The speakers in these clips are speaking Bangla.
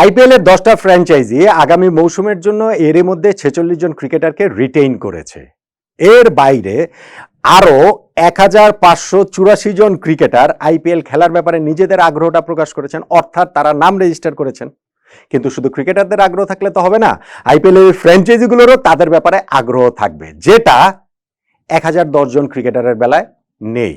আইপিএল এর দশটা ফ্র্যাঞ্চাইজি আগামী মৌসুমের জন্য এর মধ্যে ছেচল্লিশ জন ক্রিকেটারকে রিটেইন করেছে। এর বাইরে আরও এক হাজার পাঁচশো চুরাশি জন ক্রিকেটার আইপিএল খেলার ব্যাপারে নিজেদের আগ্রহটা প্রকাশ করেছেন, অর্থাৎ তারা নাম রেজিস্টার করেছেন। কিন্তু শুধু ক্রিকেটারদের আগ্রহ থাকলে তো হবে না, আইপিএল এর ফ্র্যাঞ্চাইজিগুলোরও তাদের ব্যাপারে আগ্রহ থাকবে, যেটা এক হাজার জন ক্রিকেটারের বেলায় নেই।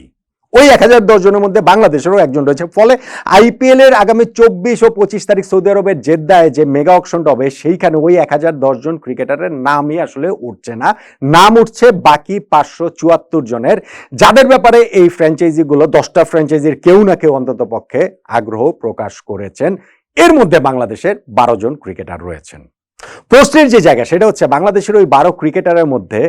ওই এক হাজার দশ জনের মধ্যে বাংলাদেশেরও একজন রয়েছে। ফলে আইপিএল এর আগামী চব্বিশ ও পঁচিশ তারিখ সৌদি আরবের জেদ্দায় যে মেগা অকশনটা হবে, সেইখানে ওই এক হাজার দশ জন ক্রিকেটারের নামই আসলে উঠছে না। নাম উঠছে বাকি পাঁচশো চুয়াত্তর জনের। যাদের ব্যাপারে এই ফ্র্যাঞ্চাইজিগুলো দশটা ফ্র্যাঞ্চাইজির কেউ না কেউ অন্তত পক্ষে আগ্রহ প্রকাশ করেছেন। এর মধ্যে বাংলাদেশের বারো জন ক্রিকেটার রয়েছেন। প্রশ্নের যে জায়গা, সেটা হচ্ছে বাংলাদেশের ওই বারো ক্রিকেটারের মধ্যে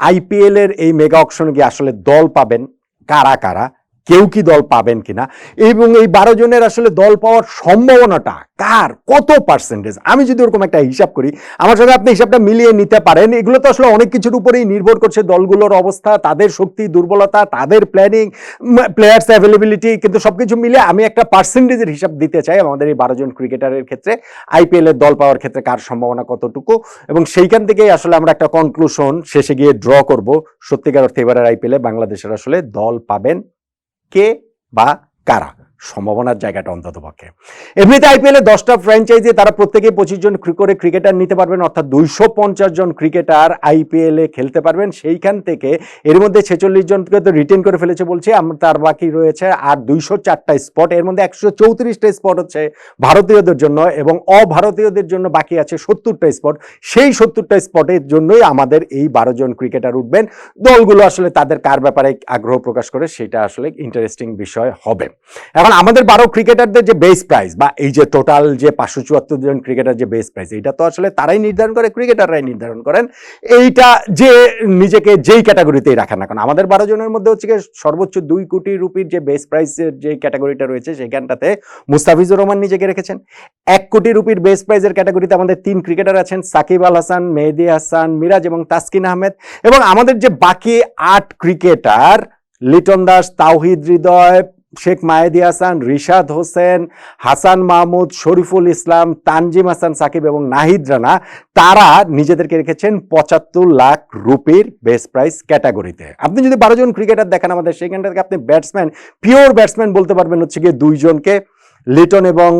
আইপিএল এর এই মেগা অকশনে গিয়ে আসলে দল পাবেন? কারা কারা কেউ কি দল পাবেন কিনা? এবং এই বারো জনের আসলে দল পাওয়ার সম্ভাবনাটা কার? কত পার্সেন্টেজ আমি যদি ওরকম একটা হিসাব করি, আমার সঙ্গে আপনি হিসাবটা মিলিয়ে নিতে পারেন। এগুলো তো আসলে অনেক কিছুর উপরেই নির্ভর করছে দলগুলোর অবস্থা, তাদের শক্তি, দুর্বলতা, তাদের প্ল্যানিং প্লেয়ার্স অ্যাভেলেবিলিটি কিন্তু সব কিছু মিলে আমি একটা পার্সেন্টেজের হিসাব দিতে চাই আমাদের এই বারো জন ক্রিকেটারের ক্ষেত্রে। আইপিএল এর দল পাওয়ার ক্ষেত্রে কার সম্ভাবনা কতটুকু? এবং সেইখান থেকেই আসলে আমরা একটা কনক্লুশন শেষে গিয়ে ড্র করব। সত্যিকার অর্থে এবারের আইপিএলে বাংলাদেশের আসলে দল পাবেন কে বা কারা সম্ভাবনার জায়গাটা অন্তত পক্ষে। এমনিতে আইপিএলে দশটা ফ্র্যাঞ্চাইজি তারা প্রত্যেকেই পঁচিশ জন করে ক্রিকেটার নিতে পারবেন, অর্থাৎ দুইশো পঞ্চাশ জন ক্রিকেটার আইপিএলে খেলতে পারবেন। সেইখান থেকে এর মধ্যে ছেচল্লিশ জনকে তো রিটেন করে ফেলেছে বলছি তার বাকি রয়েছে আর দুইশো চারটা স্পট এর মধ্যে একশো চৌত্রিশটা স্পট হচ্ছে ভারতীয়দের জন্য এবং অভারতীয়দের জন্য বাকি আছে সত্তরটা স্পট সেই সত্তরটা স্পটের জন্যই আমাদের এই বারো জন ক্রিকেটার উঠবেন। দলগুলো আসলে তাদের কার ব্যাপারে আগ্রহ প্রকাশ করে, সেটা আসলে ইন্টারেস্টিং বিষয় হবে। এখন আমাদের বারো ক্রিকেটারদের যে বেস প্রাইস বা এই যে টোটাল যে পাঁচশো চুয়াত্তর জন ক্রিকেটার যে বেস প্রাইস এটা তো আসলে তারাই নির্ধারণ করে ক্রিকেটাররাই নির্ধারণ করেন। এইটা যে নিজেকে যেই ক্যাটাগরিতেই রাখেন না কারণ আমাদের বারো জনের মধ্যে হচ্ছে গিয়ে সর্বোচ্চ দুই কোটি রুপির যে বেস প্রাইসের যে ক্যাটাগরিটা রয়েছে সেখানটাতে মুস্তাফিজুর রহমান নিজেকে রেখেছেন। এক কোটি রুপির বেস প্রাইজের ক্যাটাগরিতে আমাদের তিন ক্রিকেটার আছেন, সাকিব আল হাসান, মেহেদি হাসান, মিরাজ এবং তাসকিন আহমেদ। এবং আমাদের যে বাকি আট ক্রিকেটার লিটন দাস, তাওহিদ হৃদয় শেখ মাহেদি হাসান, রিশাদ হোসেন, হাসান মাহমুদ, শরীফুল ইসলাম, তানজিম হাসান, সাকিব এবং নাহিদ রানা, তারা নিজেদেরকে রেখেছেন পঁচাত্তর লাখ রুপির বেস্ট প্রাইস ক্যাটাগরিতে আপনি যদি বারো জন ক্রিকেটার দেখেন আমাদের সেখানটা থেকে আপনি ব্যাটসম্যান পিওর ব্যাটসম্যান বলতে পারবেন হচ্ছে গিয়ে দুইজনকে, লিটন এবং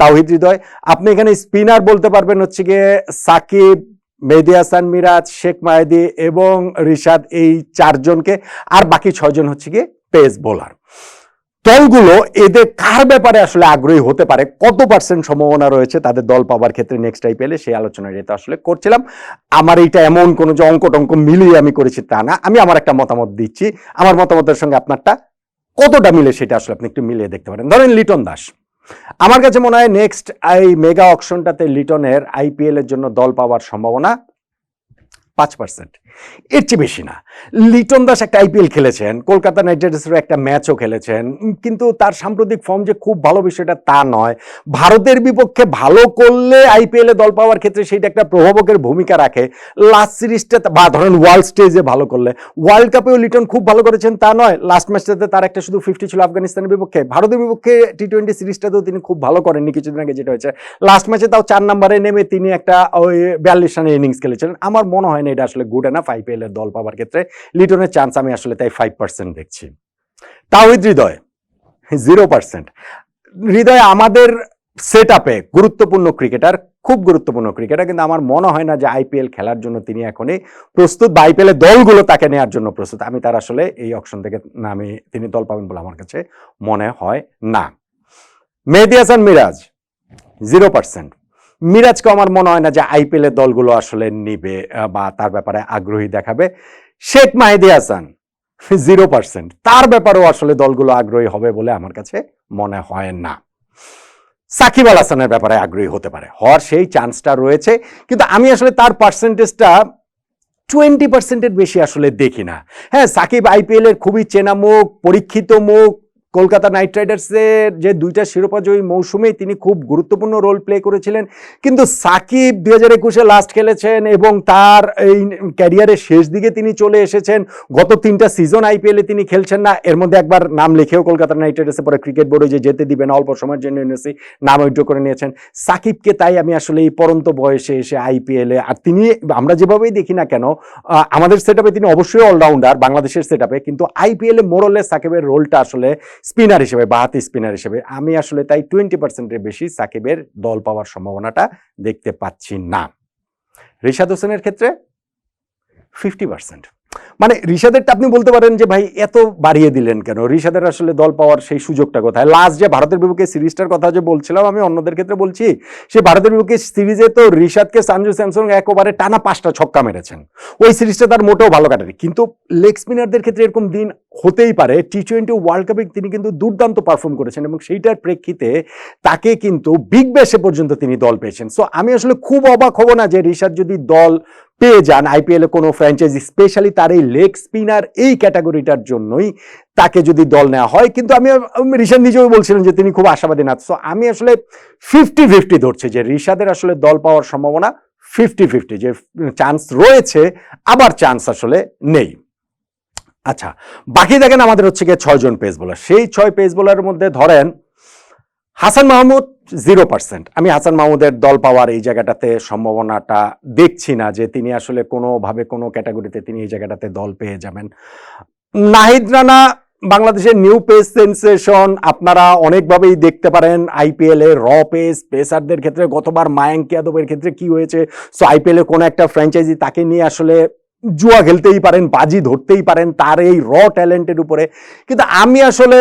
তাওহিদ হৃদয়। আপনি এখানে স্পিনার বলতে পারবেন হচ্ছে গিয়ে সাকিব, মেহেদি হাসান, মিরাজ, শেখ মাহেদি এবং রিশাদ এই চারজনকে, আর বাকি ছয়জন হচ্ছে গিয়ে পেস বোলার দলগুলো এদের কার ব্যাপারে আসলে আগ্রহী হতে পারে কত পার্সেন্ট সম্ভাবনা রয়েছে তাদের দল পাবার ক্ষেত্রে নেক্সট আইপিএলে সেই আলোচনা যেটা আসলে করছিলাম। আমার এইটা এমন কোনো যে অঙ্ক টঙ্ক মিলিয়ে আমি করেছি তা না, আমি আমার একটা মতামত দিচ্ছি। আমার মতামতের সঙ্গে আপনারটা কতটা মিলে সেটা আসলে আপনি একটু মিলিয়ে দেখতে পারেন। ধরেন লিটন দাস। আমার কাছে মনে হয় নেক্সট এই মেগা অকশনটাতে লিটনের আইপিএল এর জন্য দল পাওয়ার সম্ভাবনা পাঁচ পার্সেন্ট। এর চেয়ে বেশি না। লিটন দাস একটা আইপিএল খেলেছেন, কলকাতা নাইট রাইডার্সের একটা ম্যাচও খেলেছেন, কিন্তু তার সাম্প্রতিক ফর্ম যে খুব ভালো বিষয়টা তা নয়। ভারতের বিপক্ষে ভালো করলে আইপিএলে দল পাওয়ার ক্ষেত্রে সেইটা একটা প্রভাবকের ভূমিকা রাখে। লাস্ট সিরিজটা বা ধরেন ওয়ার্ল্ড স্টেজে ভালো করলে। ওয়ার্ল্ড কাপেও লিটন খুব ভালো করেছেন, তা নয়। লাস্ট ম্যাচটাতে তার একটা শুধু ফিফটি ছিল আফগানিস্তানের বিপক্ষে। ভারতের বিপক্ষে টি টোয়েন্টি সিরিজটাতেও তিনি খুব ভালো করেননি কিছুদিন আগে, যেটা হয়েছে। লাস্ট ম্যাচে তাও চার নম্বরে নেমে তিনি একটা ওই বিয়াল্লিশ রানের ইনিংস খেলেছিলেন। আমার মনে হয় এটা আসলে গুড এনাফ আইপিএল এর দল পাওয়ার ক্ষেত্রে লিটনের চান্স আমি আসলে তাই ফাইভ পার্সেন্ট দেখছি। তাওহিদ হৃদয় জিরো পার্সেন্ট হৃদয় আমাদের সেট আপে গুরুত্বপূর্ণ ক্রিকেটার খুব গুরুত্বপূর্ণ ক্রিকেটার কিন্তু আমার মনে হয় না যে আইপিএল খেলার জন্য তিনি এখনই প্রস্তুত বা আইপিএল দলগুলো তাকে নেওয়ার জন্য প্রস্তুত। আমি তার আসলে এই অপশন থেকে নামে তিনি দল পাবেন বলে আমার কাছে মনে হয় না। মেহেদি হাসান মিরাজ জিরো পার্সেন্ট মিরাজকে আমার মনে হয় না যে আইপিএল এর দলগুলো আসলে নিবে বা তার ব্যাপারে আগ্রহী দেখাবে। শেখ মাহেদি হাসান জিরো পার্সেন্ট তার ব্যাপারেও আসলে দলগুলো আগ্রহী হবে বলে আমার কাছে মনে হয় না। সাকিব আল হাসানের ব্যাপারে আগ্রহী হতে পারে, হওয়ার সেই চান্সটা রয়েছে। কিন্তু আমি আসলে তার পার্সেন্টেজটা টোয়েন্টি পার্সেন্টের বেশি আসলে দেখি না। হ্যাঁ সাকিব আইপিএল এর খুবই চেনা মুখ, পরীক্ষিত মুখ কলকাতা নাইট রাইডার্সের যে দুইটা শিরোপা জয়ী মৌসুমেই তিনি খুব গুরুত্বপূর্ণ রোল প্লে করেছিলেন। কিন্তু সাকিব দুই হাজার একুশে লাস্ট খেলেছেন এবং তার এই ক্যারিয়ারের শেষ দিকে তিনি চলে এসেছেন। গত তিনটা সিজন আইপিএলে তিনি খেলছেন না। এর মধ্যে একবার নাম লিখেও কলকাতা নাইট রাইডার্সে পরে ক্রিকেট বোর্ডে যে যেতে দিবেন, অল্প সময়ের জন্য এনএসি নাম উইড্রো করে নিয়েছেন। সাকিবকে তাই আমি আসলে এই পরন্ত বয়সে এসে আইপিএলে আর তিনি আমরা যেভাবেই দেখি না কেন আমাদের সেট তিনি অবশ্যই অলরাউন্ডার বাংলাদেশের সেট কিন্তু আইপিএলে মোরলে সাকিবের রোলটা আসলে স্পিনার হিসেবে, বাহাতি স্পিনার হিসেবে। আমি আসলে তাই টোয়েন্টি পার্সেন্টের বেশি সাকিবের দল পাওয়ার সম্ভাবনাটা দেখতে পাচ্ছি না। রিশাদ হোসেনের ক্ষেত্রে ফিফটি পার্সেন্ট। মানে ঋষাদেরটা আপনি বলতে পারেন যে, ভাই, এত বাড়িয়ে দিলেন কেন? রিশাদের আসলে দল পাওয়ার সেই সুযোগটা কোথায়? লাস্ট যে ভারতের বিপক্ষে সিরিজটার কথা যে বলছিলাম, আমি অন্যদের ক্ষেত্রে বলছি, সে ভারতের বিপক্ষে সিরিজে তো রিশাদকে সঞ্জু স্যামসং একবারে টানা পাঁচটা ছক্কা মেরেছেন। ওই সিরিজটা তার মোটেও ভালো কাটেনি। কিন্তু লেগ স্পিনারদের ক্ষেত্রে এরকম দিন হতেই পারে টি টোয়েন্টি ওয়ার্ল্ড কাপে তিনি কিন্তু দুর্দান্ত পারফর্ম করেছেন এবং সেইটার প্রেক্ষিতে তাকে কিন্তু বিগ ব্যাশে পর্যন্ত তিনি দল পেয়েছেন। সো আমি আসলে খুব অবাক হব না যে ঋষাদ যদি দল পেয়ে যান আইপিএল কোনো ফ্র্যাঞ্চাইজি স্পেশালি তার এই লেগ স্পিনার এই ক্যাটাগরিটার জন্যই তাকে যদি দল নেওয়া হয়। কিন্তু আমি ঋষাদ নিজেও বলছিলেন যে তিনি খুব আশাবাদী না সো আমি আসলে ফিফটি ফিফটি ধরছি যে ঋষাদের আসলে দল পাওয়ার সম্ভাবনা ফিফটি ফিফটি যে চান্স রয়েছে, আবার চান্স আসলে নেই। আচ্ছা বাকি দেখেন আমাদের হচ্ছে গিয়ে ছয়জন পেস বোলার সেই ছয় পেস বোলারের মধ্যে ধরেন হাসান মাহমুদ জিরো পার্সেন্ট আমি হাসান মাহমুদের দল পাওয়ার এই জায়গাটাতে সম্ভাবনাটা দেখছি না যে তিনি আসলে কোনোভাবে কোনো ক্যাটাগরিতে তিনি এই জায়গাটাতে দল পেয়ে যাবেন। নাহিদ রানা, বাংলাদেশের নিউ পেস সেন্সেশন, আপনারা অনেকভাবেই দেখতে পারেন আইপিএল র পেস পেসারদের ক্ষেত্রে গতবার মায়াঙ্ক যাদবের ক্ষেত্রে কি হয়েছে। সো আইপিএল কোনো একটা ফ্র্যাঞ্চাইজি তাকে নিয়ে আসলে জুয়া খেলতেই পারেন, বাজি ধরতেই পারেন, তার এই র ট্যালেন্টের উপরে। কিন্তু আমি আসলে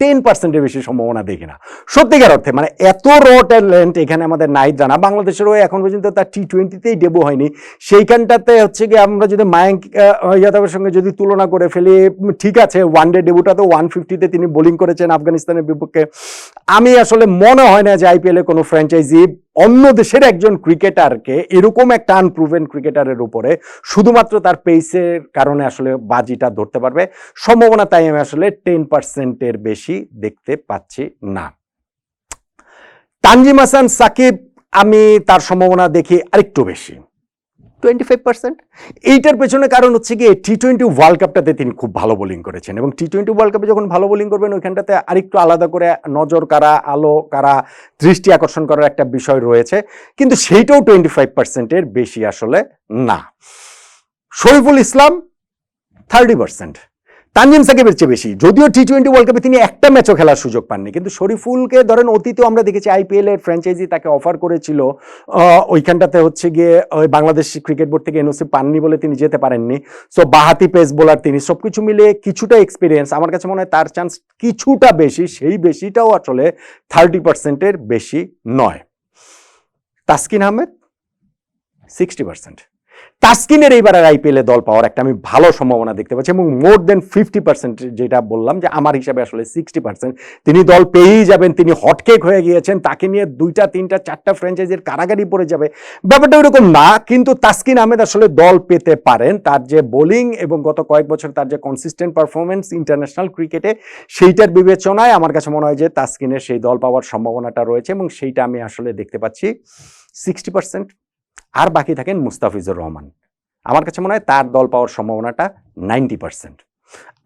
টেন পার্সেন্টের বেশি সম্ভাবনা দেখি না। সত্যিকার অর্থে মানে এত র ট্যালেন্ট এখানে আমাদের নাই জানা। বাংলাদেশেরও এখন পর্যন্ত তার টি টোয়েন্টিতেই ডেবু হয়নি। সেইখানটাতে হচ্ছে কি আমরা যদি মায়াঙ্ক ইয়াদবের যাদবের সঙ্গে যদি তুলনা করে ফেলি, ঠিক আছে ওয়ান ডে ডেবুটা তো ওয়ান ফিফটিতে তিনি বোলিং করেছেন আফগানিস্তানের বিপক্ষে। আমি আসলে মনে হয় না যে আইপিএলে কোনো ফ্র্যাঞ্চাইজি অন্য দেশের একজন ক্রিকেটারকে এরকম একটা আনপ্রুভেন ক্রিকেটারের উপরে শুধুমাত্র তার পেসের কারণে আসলে বাজিটা ধরতে পারবে। সম্ভাবনা তাই আমি আসলে টেন পার্সেন্টের বেশি দেখতে পাচ্ছি না। তানজিম হাসান, সাকিব, আমি তার সম্ভাবনা দেখি আরেকটু বেশি। টোয়েন্টি ফাইভ পার্সেন্ট এইটার পেছনে কারণ হচ্ছে গিয়ে টি টোয়েন্টি ওয়ার্ল্ড কাপটাতে তিনি খুব ভালো বোলিং করেছেন এবং টি টোয়েন্টি ওয়ার্ল্ড কাপে যখন ভালো বোলিং করবেন, ওইখানটাতে আরেকটু আলাদা করে নজর, কারা আলো, কারা দৃষ্টি আকর্ষণ করার একটা বিষয় রয়েছে। কিন্তু সেইটাও টোয়েন্টি ফাইভ পার্সেন্টের বেশি আসলে না। শরীফুল ইসলাম থার্টি পার্সেন্ট তানজিম সাকিবের চেয়ে বেশি। যদিও টি টোয়েন্টি ওয়ার্ল্ড কাপে তিনি একটা ম্যাচও খেলার সুযোগ পাননি, কিন্তু শরীফুলকে ধরেন অতীতেও আমরা দেখেছি আইপিএল এর ফ্র্যাঞ্চাইজি তাকে অফার করেছিল। ওইখানটাতে হচ্ছে গিয়ে ওই বাংলাদেশ ক্রিকেট বোর্ড থেকে এনওসি পাননি বলে তিনি যেতে পারেননি। সো বাহাতি পেস বোলার তিনি। সবকিছু মিলে কিছুটা এক্সপিরিয়েন্স আমার কাছে মনে হয় তার চান্স কিছুটা বেশি, সেই বেশিটাও আসলে থার্টি পার্সেন্টের বেশি নয়। তাসকিন আহমেদ সিক্সটি পার্সেন্ট তাসকিনের এইবার আর আইপিএল এ দল পাওয়ার একটা আমি ভালো সম্ভাবনা দেখতে পাচ্ছি এবং মোর দেন ফিফটি পার্সেন্ট যেটা বললাম যে আমার হিসাবে আসলে সিক্সটি পার্সেন্ট। তিনি দল পেয়েই যাবেন, তিনি হটকেক হয়ে গিয়েছেন, তাকে নিয়ে দুইটা, তিনটা, চারটা ফ্র্যাঞ্চাইজির কারাগারি পড়ে যাবে। ব্যাপারটা ওরকম না, কিন্তু তাস্কিন আহমেদ আসলে দল পেতে পারেন। তার যে বোলিং এবং গত কয়েক বছর তার যে কনসিস্টেন্ট পারফরমেন্স ইন্টারন্যাশনাল ক্রিকেটে সেইটার বিবেচনায় আমার কাছে মনে হয় যে তাসকিনের সেই দল পাওয়ার সম্ভাবনাটা রয়েছে এবং সেইটা আমি আসলে দেখতে পাচ্ছি। Sixty percent. আর বাকি থাকেন মুস্তাফিজুর রহমান। আমার কাছে মনে হয় তার দল পাওয়ার সম্ভাবনাটা নাইনটি পার্সেন্ট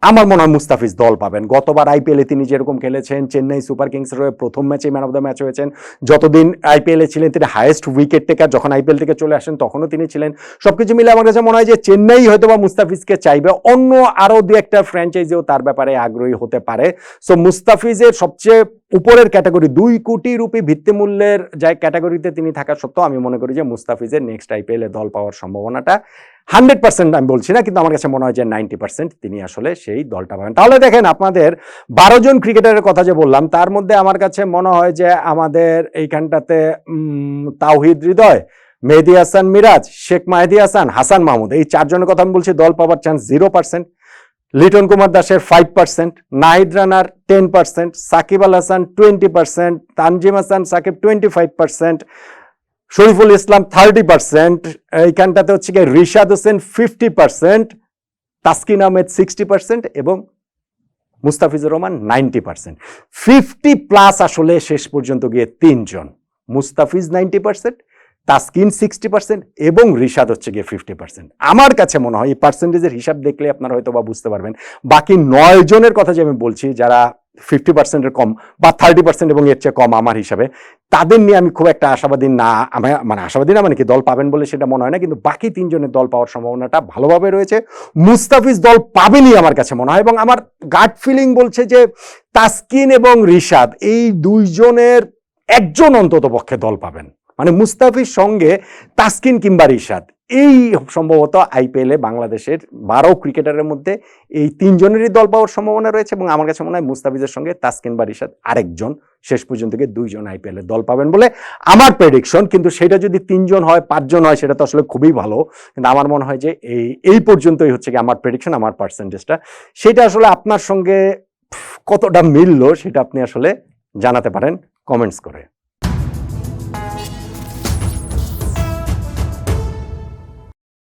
আমার মনে হয় মুস্তাফিজ দল পাবেন। গতবার আইপিএলে তিনি যেরকম খেলেছেন, চেন্নাই সুপার কিংসের হয়ে প্রথম ম্যাচে ম্যান অফ দ্য ম্যাচ হয়েছেন। যতদিন আইপিএলে ছিলেন, তিনি হায়েস্ট উইকেট টেকার যখন আইপিএল থেকে চলে আসেন, তখনও তিনি ছিলেন। সবকিছু মিলে আমার কাছে মনে হয় যে চেন্নাই হয়তো বা মুস্তাফিজকে চাইবে। অন্য আরও দু একটা ফ্র্যাঞ্চাইজিও তার ব্যাপারে আগ্রহী হতে পারে। সো মুস্তাফিজের সবচেয়ে উপরের ক্যাটাগরি দুই কোটি রুপি ভিত্তিমূল্যের যে ক্যাটাগরিতে তিনি থাকা সত্ত্বেও আমি মনে করি যে মুস্তাফিজের নেক্সট আইপিএল দল পাওয়ার সম্ভাবনাটা হান্ড্রেড পার্সেন্ট আমি বলছি না, কিন্তু আমার কাছে মনে হয় যে নাইনটি পার্সেন্ট তিনি আসলে সেই দলটা পাবেন তাহলে দেখেন আপনাদের বারো জন ক্রিকেটারের কথা যে বললাম, তার মধ্যে আমার কাছে মনে হয় যে আমাদের এইখানটাতে তাওহিদ হৃদয়, মেহেদি হাসান মিরাজ, শেখ মাহেদি হাসান হাসান মাহমুদ, এই চারজনের কথা আমি বলছি, দল পাওয়ার chance zero percent Liton Kumar দাসের ফাইভ পার্সেন্ট নাহিদ রানার ten percent Shakib Al Hasan twenty percent Tanzim Hasan, Shakib twenty five percent Shoriful Islam thirty percent এইখানটাতে হচ্ছে গিয়ে Rishad Hossain fifty percent, Taskin Ahmed sixty percent এবং Mustafizur Rahman ninety percent. Fifty plus আসলে শেষ পর্যন্ত গিয়ে তিনজন। Mustafiz ninety percent Taskin sixty percent এবং রিশাদ হচ্ছে গিয়ে ফিফটি পার্সেন্ট আমার কাছে মনে হয় এই পার্সেন্টেজের হিসাব দেখলে আপনারা হয়তো বা বুঝতে পারবেন। বাকি নয় জনের কথা যে আমি বলছি, যারা ফিফটি পার্সেন্টের কম বা থার্টি পার্সেন্ট এবং এর চেয়ে কম আমার হিসাবে, তাদের নিয়ে আমি খুব একটা আশাবাদী না মানে আশাবাদী না মানে কি দল পাবেন বলে সেটা মনে হয় না, কিন্তু বাকি তিনজনের দল পাওয়ার সম্ভাবনাটা ভালোভাবে রয়েছে। মুস্তাফিজ দল পাবেনই আমার কাছে মনে হয় এবং আমার গাট ফিলিং বলছে যে তাসকিন এবং রিশাদ, এই দুইজনের একজন অন্তত পক্ষে দল পাবেন। মানে মুস্তাফির সঙ্গে তাসকিন কিংবা রিশাদ। এই সম্ভবত আইপিএলে বাংলাদেশের বারো ক্রিকেটারের মধ্যে এই তিনজনেরই দল পাওয়ার সম্ভাবনা রয়েছে এবং আমার কাছে মনে হয় মুস্তাফিজের সঙ্গে তাসকিন বা রিশাদ আরেকজন, শেষ পর্যন্ত দুইজন আইপিএলে দল পাবেন বলে আমার প্রেডিকশন কিন্তু সেটা যদি তিনজন হয়, পাঁচজন হয়, সেটা তো আসলে খুবই ভালো। কিন্তু আমার মনে হয় যে এই এই পর্যন্তই হচ্ছে কি আমার প্রেডিকশন আমার পার্সেন্টেজটা সেটা আসলে আপনার সঙ্গে কতটা মিললো, সেটা আপনি আসলে জানাতে পারেন কমেন্টস করে।